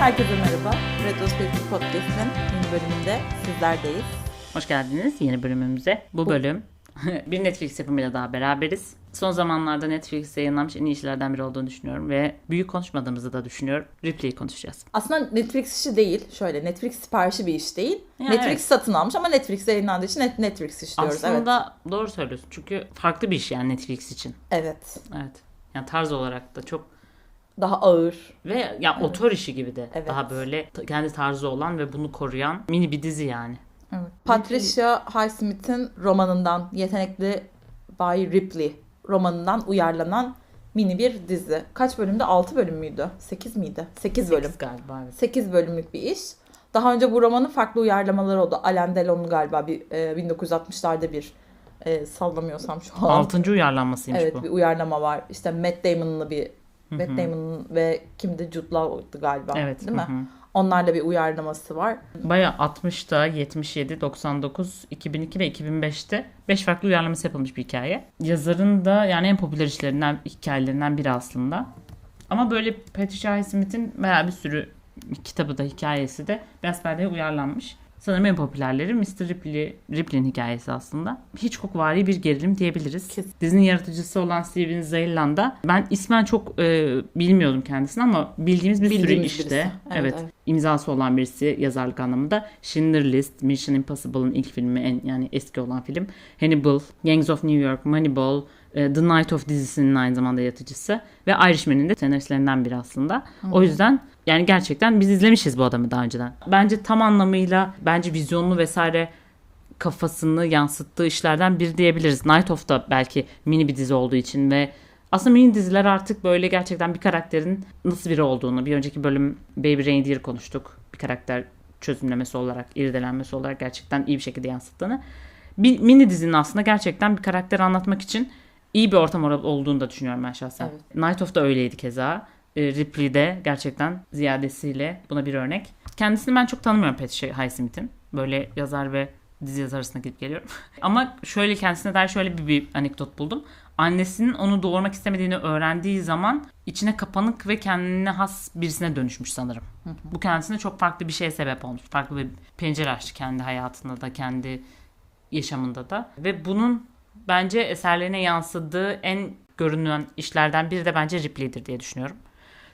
Herkese merhaba. Retrospektif Podcast'in yeni bölümünde sizlerdeyiz. Hoş geldiniz yeni bölümümüze. Bu bölüm bir Netflix yapımıyla daha beraberiz. Son zamanlarda Netflix'te yayınlanmış en iyi işlerden biri olduğunu düşünüyorum ve büyük konuşmadığımızı da düşünüyorum. Ripley'i konuşacağız. Aslında Netflix işi değil. Şöyle Netflix siparişi bir iş değil. Ya Netflix evet. satın almış ama Netflix'e yayınlandığı için Net- Netflix işliyoruz. Aslında doğru söylüyorsun çünkü farklı bir iş yani Netflix için. Evet. Evet. Evet. Yani tarz olarak da çok Daha ağır. ve ya otör işi gibi de Evet. daha böyle kendi tarzı olan ve bunu koruyan mini bir dizi yani. Evet. Patricia Highsmith'in romanından Yetenekli Bay Ripley romanından uyarlanan mini bir dizi. Kaç bölümde? 6 bölüm müydü? 8 miydi? 8 bölüm. Sekiz galiba evet. 8 bölümlük bir iş. Daha önce bu romanın farklı uyarlamaları oldu. Alain Delon'un galiba bir e, 1960'larda bir e, sallamıyorsam şu an. Altıncı uyarlanmasıymış evet bu. bir uyarlama var. İşte Matt Damon'lı bir Matt Damon ve kimdi Jude Law'dı galiba. Evet. Değil mi? hı hı. Onlarla bir uyarlaması var. Baya 60'ta, 77, 99, 2002 ve 2005'te 5 farklı uyarlaması yapılmış bir hikaye. Yazarın da yani en popüler işlerinden, hikayelerinden biri aslında. Ama böyle Patricia Highsmith'in bayağı bir sürü kitabı da hikayesi de Besbelle'ye uyarlanmış. Sanırım en popülerleri Mr. Ripley, Ripley'in hikayesi aslında. Hitchcock-vari bir gerilim diyebiliriz. Kesin. Dizinin yaratıcısı olan Steven Zeylan da ben ismen çok e, bilmiyordum kendisini ama bildiğimiz bir sürü Bildiğimiz işte. birisi. Evet, evet, imzası olan birisi yazarlık anlamında. Schindler List, Mission Impossible'ın ilk filmi en yani eski olan film. Hannibal, Gangs of New York, Moneyball, The Night of dizisinin aynı zamanda yaratıcısı ve Irishman'in de senaristlerinden biri aslında. O yüzden yani gerçekten biz izlemişiz bu adamı daha önceden. Bence tam anlamıyla bence vizyonlu vesaire kafasını yansıttığı işlerden biri diyebiliriz. Night of da belki mini bir dizi olduğu için ve aslında mini diziler artık böyle gerçekten bir karakterin nasıl biri olduğunu bir önceki bölüm Baby Reindeer konuştuk. Bir karakter çözümlemesi olarak, irdelenmesi olarak gerçekten iyi bir şekilde yansıttığını. Bir mini dizinin aslında gerçekten bir karakteri anlatmak için iyi bir ortam or- olduğunu da düşünüyorum ben şahsen. Evet. Night of da öyleydi keza. E, Ripley de gerçekten ziyadesiyle buna bir örnek. Kendisini ben çok tanımıyorum Patricia Highsmith'in. Böyle yazar ve dizi yazar arasında gidip geliyorum. Ama şöyle kendisine dair şöyle bir, bir anekdot buldum. Annesinin onu doğurmak istemediğini öğrendiği zaman içine kapanık ve kendine has birisine dönüşmüş sanırım. Bu kendisine çok farklı bir şeye sebep olmuş. Farklı bir pencere açtı kendi hayatında da, kendi yaşamında da. Ve bunun bence eserlerine yansıdığı en görünen işlerden biri de bence Ripley'dir diye düşünüyorum.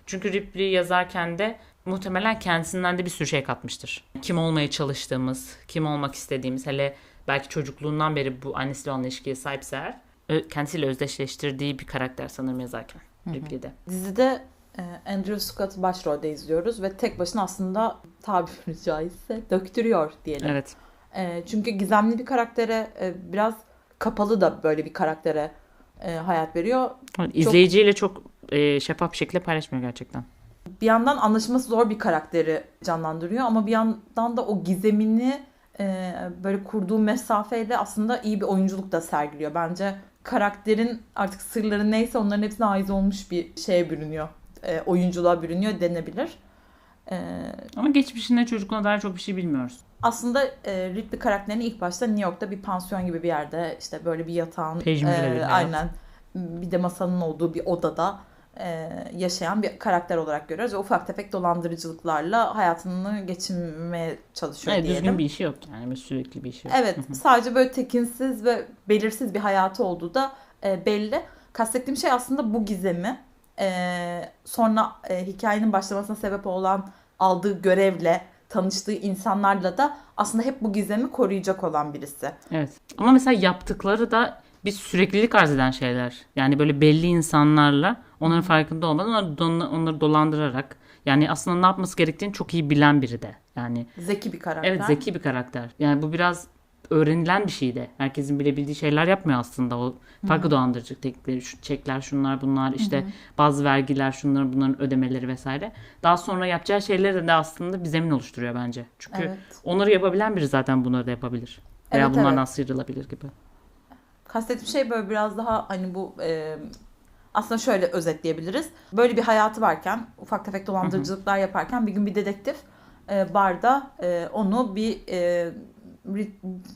Çünkü Ripley yazarken de muhtemelen kendisinden de bir sürü şey katmıştır. Kim olmaya çalıştığımız, kim olmak istediğimiz, hele belki çocukluğundan beri bu annesiyle olan ilişkiye sahipse eğer, kendisiyle özdeşleştirdiği bir karakter sanırım yazarken Ripley'de. Dizide e, Andrew Scott başrolde izliyoruz ve tek başına aslında tabiri caizse döktürüyor diyelim. Evet. E, çünkü gizemli bir karaktere e, biraz kapalı da böyle bir karaktere e, hayat veriyor. İzleyiciyle çok e, şeffaf bir şekilde paylaşmıyor gerçekten. Bir yandan anlaşılması zor bir karakteri canlandırıyor ama bir yandan da o gizemini e, böyle kurduğu mesafeyle aslında iyi bir oyunculuk da sergiliyor. Bence karakterin artık sırları neyse onların hepsine ait olmuş bir şeye bürünüyor. E, oyunculuğa bürünüyor denebilir. E, Ama geçmişinde çocukluğuna dair çok bir şey bilmiyoruz. Aslında e, Ripley karakterini ilk başta New York'ta bir pansiyon gibi bir yerde işte böyle bir yatağın bir hayat. aynen bir de masanın olduğu bir odada e, yaşayan bir karakter olarak görüyoruz ve ufak tefek dolandırıcılıklarla hayatını geçinmeye çalışıyor Evet, diyelim. düzgün bir işi yok yani böyle sürekli bir işi yok. Evet sadece böyle tekinsiz ve belirsiz bir hayatı olduğu da e, belli. Kastettiğim şey aslında bu gizemi e, sonra e, hikayenin başlamasına sebep olan aldığı görevle tanıştığı insanlarla da aslında hep bu gizemi koruyacak olan birisi. Evet. Ama mesela yaptıkları da bir süreklilik arz eden şeyler. Yani böyle belli insanlarla onların farkında olmadan onları, don- onları dolandırarak yani aslında ne yapması gerektiğini çok iyi bilen biri de. Yani Zeki bir karakter. evet zeki bir karakter. Yani bu biraz öğrenilen bir şey de. Herkesin bilebildiği şeyler yapmıyor aslında. O farklı dolandırıcılık teknikleri, şu çekler, şunlar bunlar işte bazı vergiler, şunların bunların ödemeleri vesaire. Daha sonra yapacağı şeyleri de aslında bir zemin oluşturuyor bence. Çünkü Evet. onları yapabilen biri zaten bunları da yapabilir. Veya Evet, bunlardan evet. sıyrılabilir gibi. Kastettiğim şey böyle biraz daha hani bu e, aslında şöyle özetleyebiliriz. Böyle bir hayatı varken ufak tefek dolandırıcılıklar yaparken bir gün bir dedektif e, barda e, onu bir e,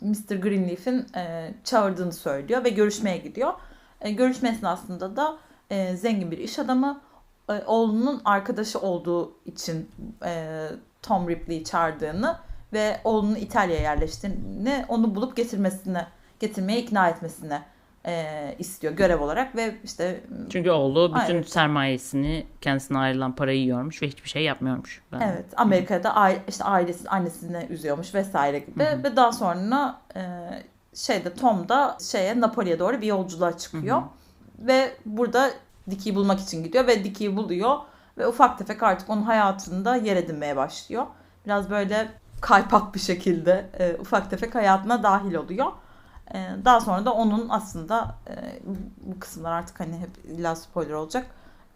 Mr. Greenleaf'in e, çağırdığını söylüyor ve görüşmeye gidiyor. E, görüşme esnasında da e, zengin bir iş adamı e, oğlunun arkadaşı olduğu için e, Tom Ripley'i çağırdığını ve oğlunun İtalya'ya yerleştiğini onu bulup getirmesini getirmeye ikna etmesini e, istiyor görev olarak ve işte Çünkü oğlu bütün Aynen. sermayesini kendisine ayrılan parayı yiyormuş ve hiçbir şey yapmıyormuş. Ben- Evet, Amerika'da aile, işte ailesi annesini üzüyormuş vesaire gibi ve daha sonra e, şeyde Tom da şeye Napoli'ye doğru bir yolculuğa çıkıyor ve burada Dickie'yi bulmak için gidiyor ve Dickie'yi buluyor ve ufak tefek artık onun hayatında yer edinmeye başlıyor. Biraz böyle kaypak bir şekilde e, ufak tefek hayatına dahil oluyor. E, daha sonra da onun aslında e, bu kısımlar artık hani hep illa spoiler olacak.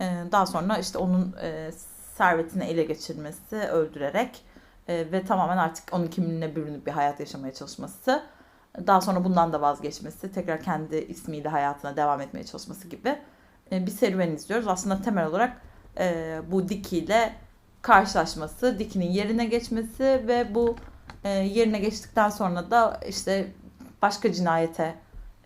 E, daha sonra işte onun e, servetini ele geçirmesi, öldürerek e, ve tamamen artık onun kimliğine bürünüp bir hayat yaşamaya çalışması. Daha sonra bundan da vazgeçmesi, tekrar kendi ismiyle hayatına devam etmeye çalışması gibi bir serüven izliyoruz. Aslında temel olarak bu Dickie ile karşılaşması, Dickie'nin yerine geçmesi ve bu yerine geçtikten sonra da işte başka cinayete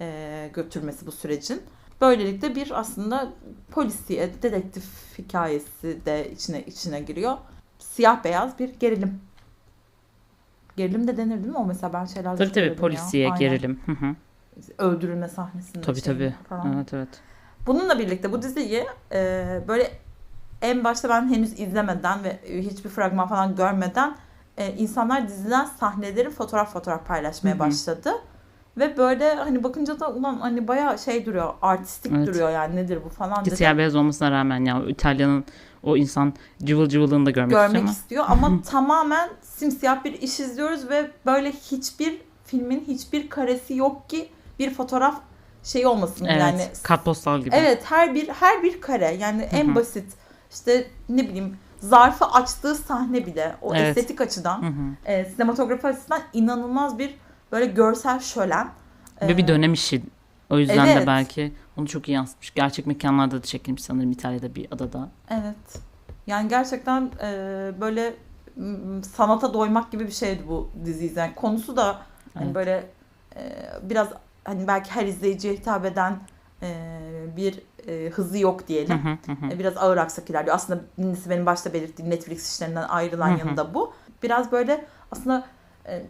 e, götürmesi bu sürecin. Böylelikle bir aslında polisiye, dedektif hikayesi de içine içine giriyor. Siyah beyaz bir gerilim. Gerilim de denir değil mi? O mesela ben şeyler Tabii tabii polisiye gerilim. Hı hı. Öldürülme sahnesinde. Tabii şey tabii. Falan. Evet evet. Bununla birlikte bu diziyi e, böyle en başta ben henüz izlemeden ve hiçbir fragman falan görmeden e, insanlar dizilen sahneleri fotoğraf fotoğraf paylaşmaya Hı hı. başladı. Ve böyle hani bakınca da ulan hani bayağı şey duruyor, artistik Evet. duruyor yani nedir bu falan Ki siyah beyaz olmasına rağmen ya İtalya'nın o insan cıvıl cıvılını da görmek, görmek istiyor ama istiyor ama tamamen simsiyah bir iş izliyoruz ve böyle hiçbir filmin hiçbir karesi yok ki bir fotoğraf şey olmasın evet, yani kartpostal gibi. Evet her bir her bir kare yani en basit işte ne bileyim zarfı açtığı sahne bile o Evet. estetik açıdan Hı hı. e, sinematografi açısından inanılmaz bir böyle görsel şölen. Ve bir dönem işi. O yüzden de evet. belki onu çok iyi yansıtmış. Gerçek mekanlarda da çekilmiş sanırım İtalya'da bir adada. Evet. Yani gerçekten e, böyle sanata doymak gibi bir şeydi bu dizi izleyen. Konusu da hani Evet. böyle e, biraz hani belki her izleyiciye hitap eden e, bir e, hızı yok diyelim. hı hı hı. E, Biraz ağır aksak ilerliyor. Aslında benim başta belirttiğim Netflix işlerinden ayrılan yanı da bu. Biraz böyle aslında e,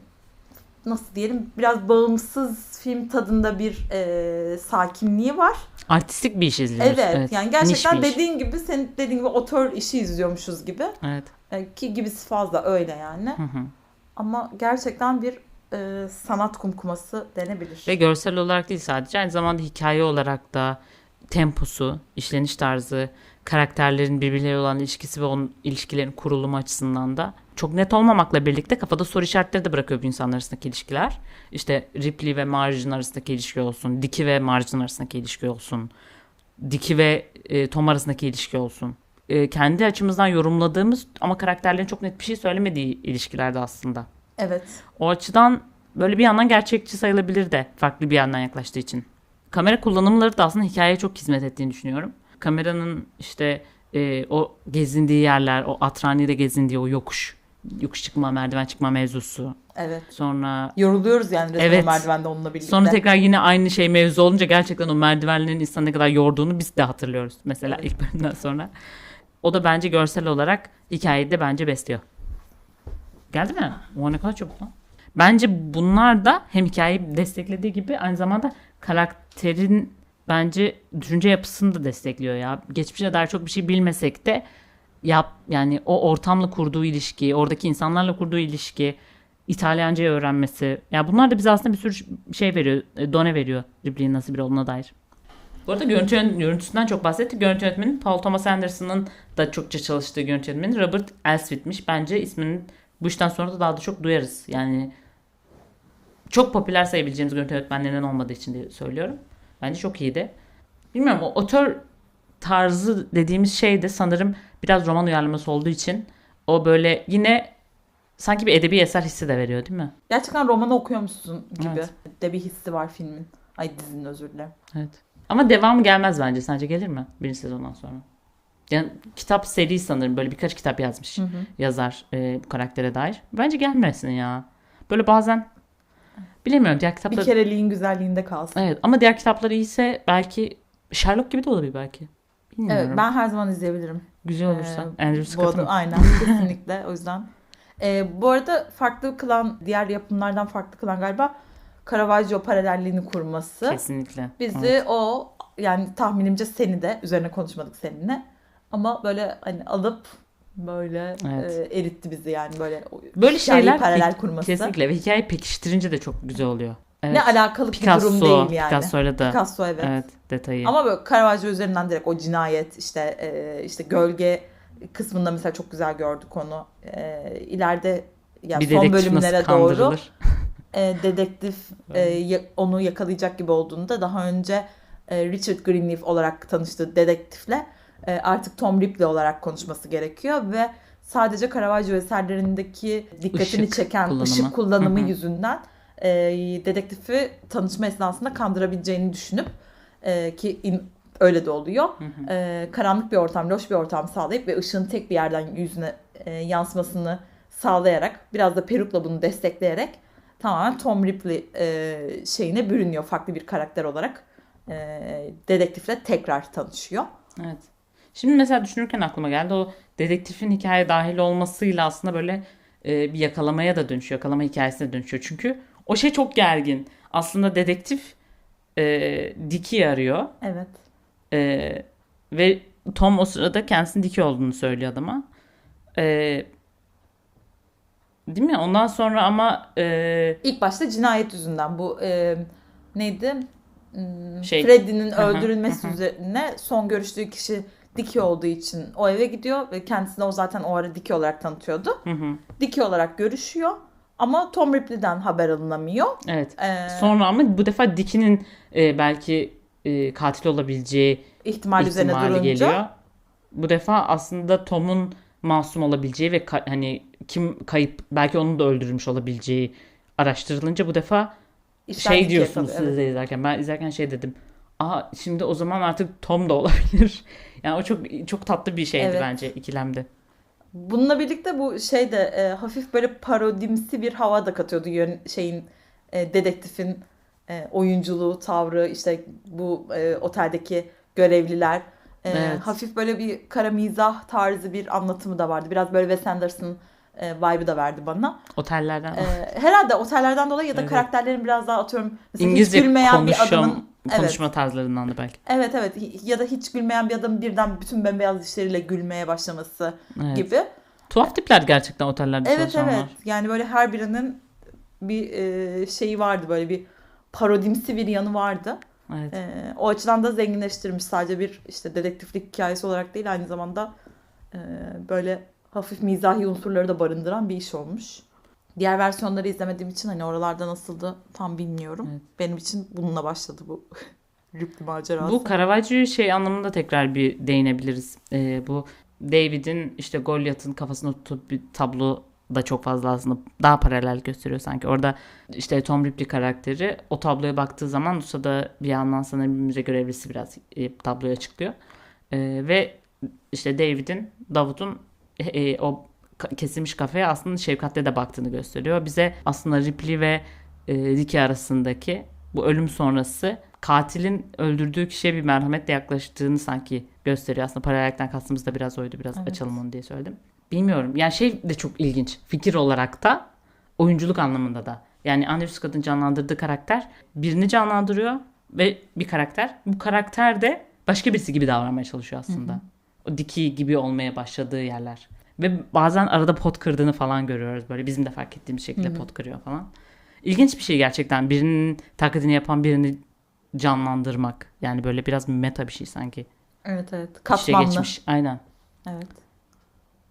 nasıl diyelim biraz bağımsız film tadında bir e, sakinliği var. Artistik bir iş izliyoruz. Evet, yani gerçekten bir iş. dediğin gibi senin dediğin gibi otör işi izliyormuşuz gibi. Evet. E, ki gibisi fazla öyle yani. Hı hı. Ama gerçekten bir e, sanat kumkuması denebilir. Ve görsel olarak değil sadece aynı zamanda hikaye olarak da temposu, işleniş tarzı, karakterlerin birbirleriyle olan ilişkisi ve onun ilişkilerin kurulumu açısından da çok net olmamakla birlikte kafada soru işaretleri de bırakıyor bu insanlar arasındaki ilişkiler. İşte Ripley ve Marge'in arasındaki ilişki olsun, Dickie ve Marge'in arasındaki ilişki olsun, Dickie ve e, Tom arasındaki ilişki olsun. E, kendi açımızdan yorumladığımız ama karakterlerin çok net bir şey söylemediği ilişkilerde aslında. Evet. O açıdan böyle bir yandan gerçekçi sayılabilir de farklı bir yandan yaklaştığı için. Kamera kullanımları da aslında hikayeye çok hizmet ettiğini düşünüyorum. Kameranın işte e, o gezindiği yerler, o Atrani'de gezindiği o yokuş, yokuş çıkma, merdiven çıkma mevzusu. Evet. Sonra Yoruluyoruz yani resmen Evet. merdivende onunla birlikte. sonra tekrar yine aynı şey mevzu olunca gerçekten o merdivenlerin insanı ne kadar yorduğunu biz de hatırlıyoruz. Mesela Evet. ilk bölümden sonra. O da bence görsel olarak hikayeyi de bence besliyor. Geldi mi? O ne kadar çabuk lan. Bence bunlar da hem hikayeyi desteklediği gibi aynı zamanda karakterin bence düşünce yapısını da destekliyor ya. Geçmişe dair çok bir şey bilmesek de yap yani o ortamla kurduğu ilişki, oradaki insanlarla kurduğu ilişki, İtalyancayı öğrenmesi. Ya bunlar da bize aslında bir sürü şey veriyor, e, done veriyor Ripley'in nasıl biri olduğuna dair. Bu arada görüntü, görüntüsünden çok bahsettik. Görüntü yönetmeni Paul Thomas Anderson'ın da çokça çalıştığı görüntü yönetmeni Robert Elswit'miş. Bence isminin bu işten sonra da daha da çok duyarız. Yani çok popüler sayabileceğimiz görüntü yönetmenlerinden olmadığı için diye söylüyorum. Bence çok iyiydi. Bilmiyorum o otör tarzı dediğimiz şey de sanırım biraz roman uyarlaması olduğu için o böyle yine sanki bir edebi eser hissi de veriyor değil mi? Gerçekten romanı okuyormuşsun gibi Evet. de bir hissi var filmin. Ay dizinin özür dilerim. Evet. Ama devamı gelmez bence. Sence gelir mi? Birinci sezondan sonra. Yani kitap seri sanırım. Böyle birkaç kitap yazmış Hı hı. yazar e, bu karaktere dair. Bence gelmesin ya. Böyle bazen bilemiyorum diğer Bir kitaplar. kereliğin güzelliğinde kalsın. Evet ama diğer kitapları iyiyse belki Sherlock gibi de olabilir belki. Bilmiyorum. Evet, ben her zaman izleyebilirim. Güzel olursa. Ee, Andrew Scott'ın aynen kesinlikle o yüzden. Ee, bu arada farklı kılan, diğer yapımlardan farklı kılan galiba Caravaggio paralelliğini kurması. kesinlikle. Bizi Evet. o yani tahminimce seni de üzerine konuşmadık seninle. Ama böyle hani alıp böyle Evet. e, eritti bizi yani böyle Böyle şeyler paralel pe- kurması. Kesinlikle ve hikayeyi pekiştirince de çok güzel oluyor. Evet. Ne alakalı bir Picasso, durum değil yani. Picasso'yla da Picasso evet. evet detayı. Ama böyle Caravaggio üzerinden direkt o cinayet işte e, işte gölge kısmında mesela çok güzel gördük onu. E, ileride yani bir son bölümlere doğru e, dedektif e, onu yakalayacak gibi olduğunda daha önce e, Richard Greenleaf olarak tanıştığı dedektifle e, artık Tom Ripley olarak konuşması gerekiyor ve sadece Caravaggio eserlerindeki dikkatini Işık çeken kullanımı. ışık kullanımı yüzünden e, dedektifi tanışma esnasında kandırabileceğini düşünüp e, ki in- öyle de oluyor. Hı hı. E, karanlık bir ortam, loş bir ortam sağlayıp ve ışığın tek bir yerden yüzüne e, yansımasını sağlayarak biraz da perukla bunu destekleyerek tamamen Tom Ripley e, şeyine bürünüyor farklı bir karakter olarak. E, dedektifle tekrar tanışıyor. Evet. Şimdi mesela düşünürken aklıma geldi o dedektifin hikaye dahil olmasıyla aslında böyle e, bir yakalamaya da dönüşüyor. Yakalama hikayesine dönüşüyor. Çünkü o şey çok gergin. Aslında dedektif e, Dick'i arıyor. Evet. E, ve Tom o sırada kendisinin Dick olduğunu söylüyor adama. E, değil mi? Ondan sonra ama e, İlk başta cinayet yüzünden bu e, neydi? Hmm, Şey. Freddy'nin öldürülmesi üzerine son görüştüğü kişi Diki olduğu için o eve gidiyor ve kendisini o zaten o ara Diki olarak tanıtıyordu. hı hı, Diki olarak görüşüyor ama Tom Ripley'den haber alınamıyor. evet. Ee, Sonra ama bu defa Dick'inin e, belki e, katil olabileceği ihtimal üzerine durunca geliyor. Bu defa aslında Tom'un masum olabileceği ve ka- hani kim kayıp belki onu da öldürmüş olabileceği araştırılınca bu defa işler şey diyorsunuz kalıyor, siz de izlerken ben izlerken şey dedim. Aa şimdi o zaman artık Tom da olabilir. Yani o çok çok tatlı bir şeydi Evet. bence ikilemde. Bununla birlikte bu şey de e, hafif böyle parodimsi bir hava da katıyordu yön, şeyin e, dedektifin e, oyunculuğu, tavrı, işte bu e, oteldeki görevliler. E, Evet. Hafif böyle bir kara mizah tarzı bir anlatımı da vardı. Biraz böyle Wes Anderson e, vibe'ı da verdi bana. Otellerden. E, herhalde otellerden dolayı ya da Evet. karakterlerin biraz daha atıyorum İngilizce hiç gülmeyen bir konuşan, adamın Evet. konuşma tarzlarından da belki. evet evet ya da hiç gülmeyen bir adamın birden bütün bembeyaz dişleriyle gülmeye başlaması Evet. gibi. Tuhaf tipler gerçekten otellerde Evet çalışanlar. evet. Yani böyle her birinin bir e, şeyi vardı böyle bir parodimsi bir yanı vardı. Evet. E, o açıdan da zenginleştirmiş sadece bir işte dedektiflik hikayesi olarak değil aynı zamanda e, böyle hafif mizahi unsurları da barındıran bir iş olmuş. Diğer versiyonları izlemediğim için hani oralarda nasıldı tam bilmiyorum. Evet. Benim için bununla başladı bu Ripley macerası. Bu Caravaggio şey anlamında tekrar bir değinebiliriz. Ee, bu David'in işte Goliath'ın kafasına tutup bir tablo da çok fazla aslında daha paralel gösteriyor sanki. Orada işte Tom Ripley karakteri o tabloya baktığı zaman Nusa'da bir yandan sanırım bir müze görevlisi biraz e, tabloyu açıklıyor. Ee, ve işte David'in, Davut'un e, o ka- kesilmiş kafeye aslında şefkatle de baktığını gösteriyor. Bize aslında Ripley ve e, Dicky arasındaki bu ölüm sonrası katilin öldürdüğü kişiye bir merhametle yaklaştığını sanki gösteriyor. Aslında paralellikten kastımız da biraz oydu. Biraz Evet. açalım onu diye söyledim. Bilmiyorum. Yani şey de çok ilginç. Fikir olarak da oyunculuk anlamında da. Yani Andrew Scott'ın canlandırdığı karakter birini canlandırıyor ve bir karakter. Bu karakter de başka birisi gibi davranmaya çalışıyor aslında. O Dicky gibi olmaya başladığı yerler. Ve bazen arada pot kırdığını falan görüyoruz. Böyle bizim de fark ettiğimiz şekilde pot kırıyor falan. İlginç bir şey gerçekten. Birinin taklidini yapan birini canlandırmak. Yani böyle biraz meta bir şey sanki. Evet evet. Katmanlı. geçmiş. Aynen. Evet.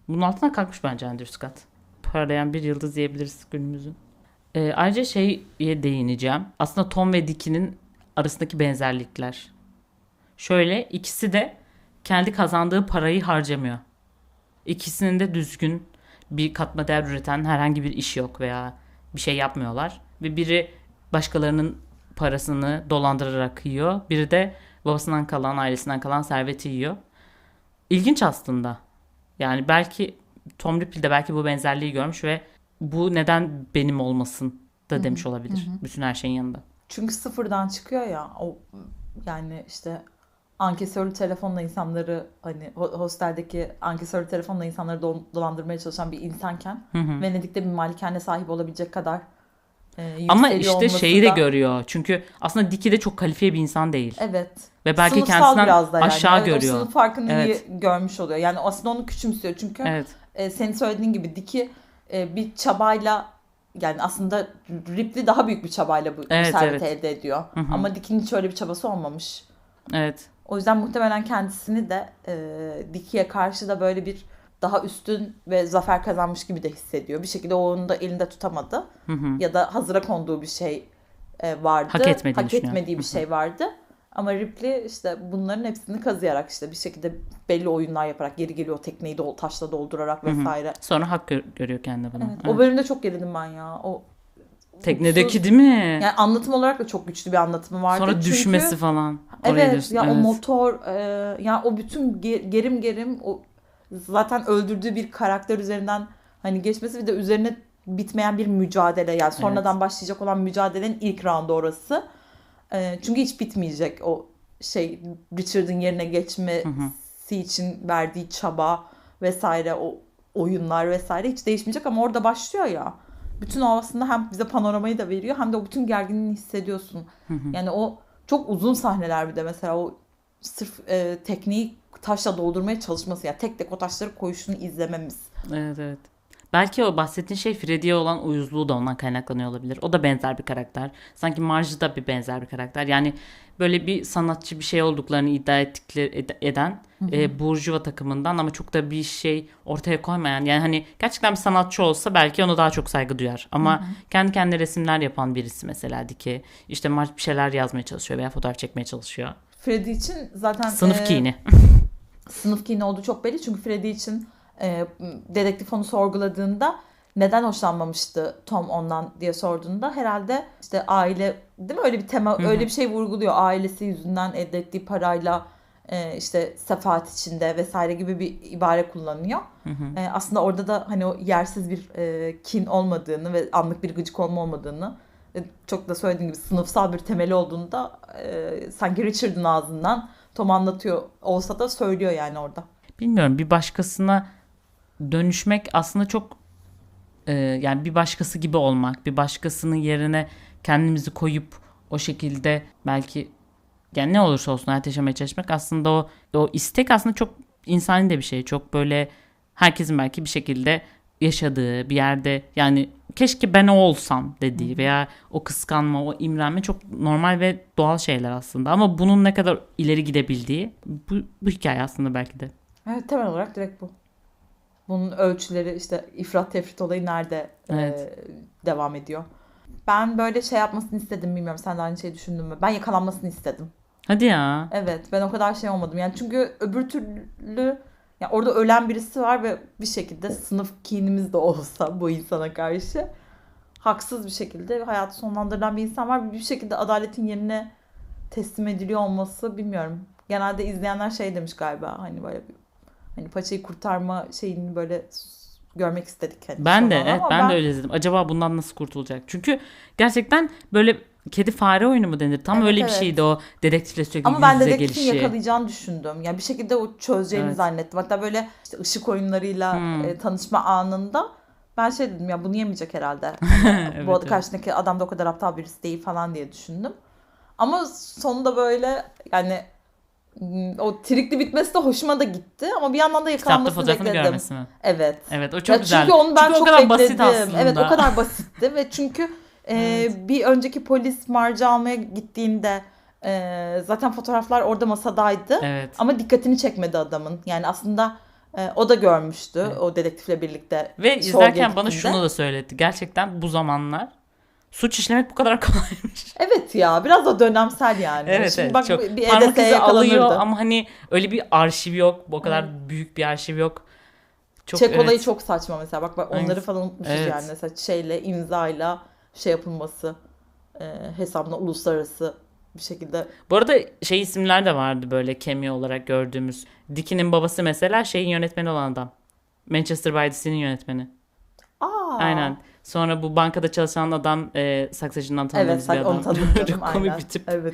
Bunun altına kalkmış bence Andrew Scott. Parlayan bir yıldız diyebiliriz günümüzün. Ee, ayrıca şeye değineceğim. Aslında Tom ve Dicky'nin arasındaki benzerlikler. Şöyle ikisi de kendi kazandığı parayı harcamıyor. İkisinin de düzgün bir katma değer üreten herhangi bir iş yok veya bir şey yapmıyorlar. Ve biri başkalarının parasını dolandırarak yiyor. Biri de babasından kalan, ailesinden kalan serveti yiyor. İlginç aslında. Yani belki Tom Ripley de belki bu benzerliği görmüş ve bu neden benim olmasın da demiş olabilir. Bütün her şeyin yanında. Çünkü sıfırdan çıkıyor ya o yani işte ankesörlü telefonla insanları hani ho- hosteldeki ankesörlü telefonla insanları do- dolandırmaya çalışan bir insanken Hı hı. Venedik'te bir malikane sahibi olabilecek kadar e, Ama işte şeyi de da- görüyor. Çünkü aslında Diki de çok kalifiye bir insan değil. Evet. Ve belki Sınıfsal kendisinden biraz da yani. aşağı evet, O görüyor. sınıf farkını Evet. iyi görmüş oluyor. Yani aslında onu küçümsüyor. Çünkü Evet. e, senin söylediğin gibi Diki e, bir çabayla yani aslında Ripley daha büyük bir çabayla bu, bu Evet, serveti evet. elde ediyor. Hı hı. Ama Dick'in hiç öyle bir çabası olmamış. Evet. O yüzden muhtemelen kendisini de e, Dickie'ye karşı da böyle bir daha üstün ve zafer kazanmış gibi de hissediyor. Bir şekilde o onu da elinde tutamadı. Hı hı. Ya da hazıra konduğu bir şey e, vardı. Hak etmediğini Hak etmediği bir şey vardı. Ama Ripley işte bunların hepsini kazıyarak işte bir şekilde belli oyunlar yaparak geri geliyor tekneyi dol, taşla doldurarak hı. vesaire. Sonra hak gör- görüyor kendi buna. Evet, Evet. O bölümde çok gerildim ben ya. O Teknedeki değil mi? yani anlatım olarak da çok güçlü bir anlatımı vardı. Sonra Çünkü- düşmesi falan. Oraya Evet diyorsun. ya o Evet. motor e, ya o bütün ge- gerim gerim o zaten öldürdüğü bir karakter üzerinden hani geçmesi bir de üzerine bitmeyen bir mücadele yani sonradan başlayacak olan mücadelenin ilk roundu orası. E, çünkü hiç bitmeyecek o şey Richard'ın yerine geçmesi için verdiği çaba vesaire o oyunlar vesaire hiç değişmeyecek ama orada başlıyor ya. Bütün o aslında hem bize panoramayı da veriyor hem de o bütün gerginliğini hissediyorsun. Yani o çok uzun sahneler bir de mesela o sırf e, tekneyi taşla doldurmaya çalışması yani tek tek o taşları koyuşunu izlememiz. Evet evet. Belki o bahsettiğin şey Freddy'ye olan uyuzluğu da ondan kaynaklanıyor olabilir. O da benzer bir karakter. Sanki Marge da bir benzer bir karakter. Yani böyle bir sanatçı bir şey olduklarını iddia ettikleri ed- eden e, Burjuva takımından ama çok da bir şey ortaya koymayan. Yani hani gerçekten bir sanatçı olsa belki ona daha çok saygı duyar. Ama kendi kendine resimler yapan birisi mesela Dike. İşte Marge bir şeyler yazmaya çalışıyor veya fotoğraf çekmeye çalışıyor. Freddy için zaten Sınıf e, kini. sınıf kini olduğu çok belli çünkü Freddy için e, dedektif onu sorguladığında neden hoşlanmamıştı Tom ondan diye sorduğunda herhalde işte aile değil mi öyle bir tema öyle bir şey vurguluyor ailesi yüzünden elde ettiği parayla e, işte sefaat içinde vesaire gibi bir ibare kullanıyor. E, aslında orada da hani o yersiz bir e, kin olmadığını ve anlık bir gıcık olma olmadığını e, çok da söylediğim gibi sınıfsal bir temeli olduğunda e, sanki Richard'ın ağzından Tom anlatıyor olsa da söylüyor yani orada. bilmiyorum bir başkasına dönüşmek aslında çok e, yani bir başkası gibi olmak, bir başkasının yerine kendimizi koyup o şekilde belki yani ne olursa olsun hayat yaşamaya çalışmak aslında o o istek aslında çok insani de bir şey. Çok böyle herkesin belki bir şekilde yaşadığı bir yerde yani keşke ben o olsam dediği veya o kıskanma, o imrenme çok normal ve doğal şeyler aslında. Ama bunun ne kadar ileri gidebildiği bu, bu hikaye aslında belki de. Evet temel olarak direkt bu. Bunun ölçüleri işte ifrat tefrit olayı nerede e, Evet. devam ediyor. Ben böyle şey yapmasını istedim bilmiyorum sen de aynı şeyi düşündün mü? Ben yakalanmasını istedim. Hadi ya. Evet ben o kadar şey olmadım yani çünkü öbür türlü ya orada ölen birisi var ve bir şekilde sınıf kinimiz de olsa bu insana karşı haksız bir şekilde hayatı sonlandırılan bir insan var. Bir şekilde adaletin yerine teslim ediliyor olması bilmiyorum. Genelde izleyenler şey demiş galiba hani böyle hani paçayı kurtarma şeyini böyle görmek istedik. Hani Ben de evet ama ben, de öyle izledim. Acaba bundan nasıl kurtulacak? Çünkü gerçekten böyle kedi fare oyunu mu denir? Tam Evet, öyle bir evet. şeydi o dedektifle sürekli Ama ben dedektifin gelişi. yakalayacağını düşündüm. Yani bir şekilde o çözeceğini Evet. zannettim. Hatta böyle işte ışık oyunlarıyla Hmm. e, tanışma anında ben şey dedim ya bunu yemeyecek herhalde. Evet, Bu evet. karşındaki adam da o kadar aptal birisi değil falan diye düşündüm. Ama sonunda böyle yani o trikli bitmesi de hoşuma da gitti ama bir yandan da Kitapta yakalanmasını fotoğrafını bekledim. görmesi mi? Evet. Evet o çok Ya güzel. Çünkü onu ben Çünkü o çok kadar bekledim. basit aslında. Evet o kadar basitti ve çünkü e, Evet. bir önceki polis marcı almaya gittiğinde e, zaten fotoğraflar orada masadaydı. Evet. Ama dikkatini çekmedi adamın. Yani aslında e, o da görmüştü Evet. o dedektifle birlikte. Ve izlerken bana şunu da söyletti. Gerçekten bu zamanlar suç işlemek bu kadar kolaymış. Evet ya biraz da dönemsel yani. Evet Şimdi evet bak çok. bir, Parmak izi alıyor ama hani öyle bir arşiv yok. O kadar büyük bir arşiv yok. Çok, Çek evet. olayı çok saçma mesela. Bak bak onları falan unutmuşuz Evet. yani. Mesela şeyle imzayla şey yapılması e, hesabına uluslararası bir şekilde. Bu arada şey isimler de vardı böyle cameo olarak gördüğümüz. Dickie'nin babası mesela şeyin yönetmeni olan adam. Manchester by the Sea'nin yönetmeni. Aa. Aynen. Sonra bu bankada çalışan adam e, saksajından Evet tanıdığımız bir sen adam. onu tanıdım. Çok komik bir tip. Evet.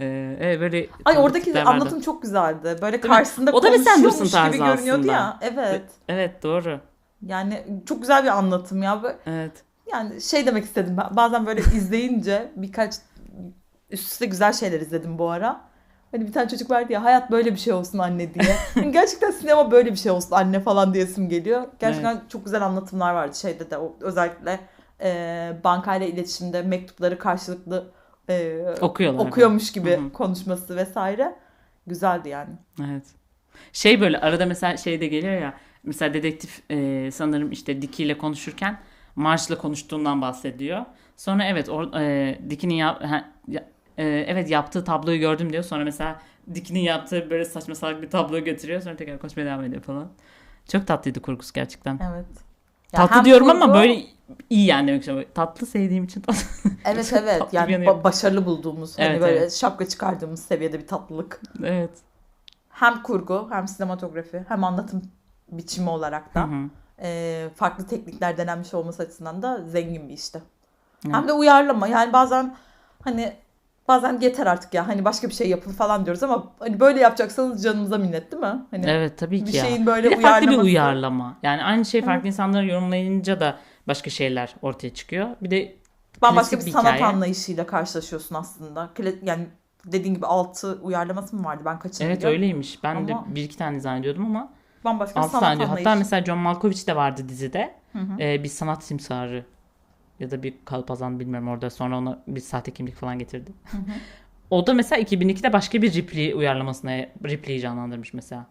Ee, evet böyle Ay oradaki tipler vardı. anlatım çok güzeldi. Böyle Değil karşısında O da konuşuyormuş tarzı gibi görünüyordu aslında. ya. Evet. Evet doğru. Yani çok güzel bir anlatım ya. Evet. Yani şey demek istedim ben. Bazen böyle izleyince birkaç üst üste güzel şeyler izledim bu ara. Hani bir tane çocuk vardı ya hayat böyle bir şey olsun anne diye. Hani gerçekten sinema böyle bir şey olsun anne falan diyesim geliyor. Gerçekten çok güzel anlatımlar vardı şeyde de o, özellikle e, bankayla iletişimde mektupları karşılıklı e, Okuyorlar. okuyormuş gibi Hı hı. konuşması vesaire. Güzeldi yani. Evet. Şey böyle arada mesela şey de geliyor ya. Mesela dedektif e, sanırım işte Dicky ile konuşurken Marsh'la konuştuğundan bahsediyor. Sonra evet or, e, Dicky'nin ha, ya- e, evet yaptığı tabloyu gördüm diyor. Sonra mesela Dicky'nin yaptığı böyle saçma salak bir tablo götürüyor. Sonra tekrar konuşmaya devam ediyor falan. Çok tatlıydı kurgusu gerçekten. Evet. Ya Tatlı diyorum ama kurgu- böyle iyi yani demek istiyorum. Tatlı sevdiğim için tatlı. Evet evet tatlı yani ba- başarılı bulduğumuz hani Evet, böyle evet. şapka çıkardığımız seviyede bir tatlılık. evet. Hem kurgu hem sinematografi hem anlatım biçimi olarak Hı da hı. e, farklı teknikler denenmiş olması açısından da zengin bir işte. Evet. Hem de uyarlama yani bazen hani bazen yeter artık ya hani başka bir şey yapın falan diyoruz ama hani böyle yapacaksanız canınıza minnet değil mi? Hani Evet tabii ki bir ya. şeyin böyle Bir de farklı bir uyarlama. Yani aynı şey farklı Evet. insanlar yorumlayınca da başka şeyler ortaya çıkıyor. Bir de Bambaşka bir bir sanat hikaye. anlayışıyla karşılaşıyorsun aslında. Yani dediğin gibi altı uyarlaması mı vardı ben kaçırdım. evet öyleymiş. Ben Ama- de bir iki tane zannediyordum ama Bambaşka bir sanat tane anlayışı. Hatta mesela John Malkovich de vardı dizide. Hı hı. Ee, bir sanat simsarı ya da bir kalpazan bilmiyorum orada. Sonra ona bir sahte kimlik falan getirdi. o da mesela 2002'de başka bir Ripley uyarlamasına Ripley'i canlandırmış mesela.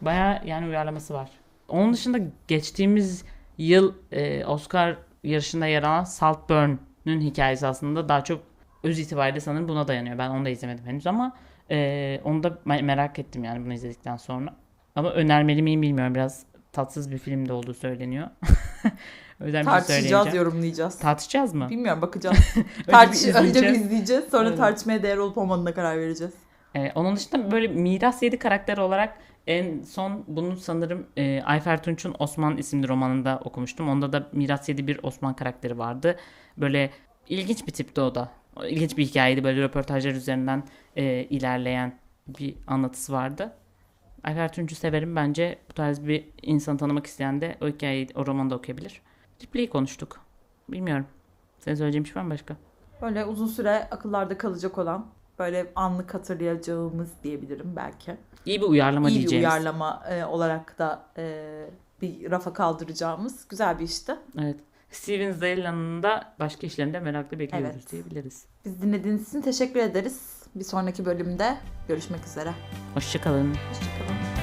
Baya yani uyarlaması var. Onun dışında geçtiğimiz yıl e, Oscar yarışında yer alan Saltburn'un hikayesi aslında daha çok öz itibariyle sanırım buna dayanıyor. Ben onu da izlemedim henüz ama e, onu da me- merak ettim yani bunu izledikten sonra. Ama önermeli miyim bilmiyorum. Biraz tatsız bir film de olduğu söyleniyor. Yüzden bir şey Tartışacağız, yorumlayacağız. Tartışacağız mı? Bilmiyorum bakacağız. Önce Tartış bir önce bir izleyeceğiz. izleyeceğiz sonra Evet. tartışmaya değer olup olmadığına karar vereceğiz. Ee, onun dışında böyle miras yedi karakter olarak en son bunu sanırım e, Ayfer Tunç'un Osman isimli romanında okumuştum. Onda da miras yedi bir Osman karakteri vardı. Böyle ilginç bir tipti o da. İlginç bir hikayeydi. Böyle röportajlar üzerinden e, ilerleyen bir anlatısı vardı. Ayfer Tunç'u severim. Bence bu tarz bir insan tanımak isteyen de o hikayeyi, o romanı da okuyabilir. Ripley'i konuştuk. Bilmiyorum. Senin söyleyeceğin bir şey var mı başka? Böyle uzun süre akıllarda kalacak olan böyle anlık hatırlayacağımız diyebilirim belki. İyi bir uyarlama İyi bir diyeceğimiz. uyarlama e, olarak da e, bir rafa kaldıracağımız güzel bir işti. Evet. Steven Zella'nın da başka işlerinde meraklı bekliyoruz Evet. diyebiliriz. Biz dinlediğiniz için teşekkür ederiz. Bir sonraki bölümde görüşmek üzere. Hoşçakalın. Hoşçakalın.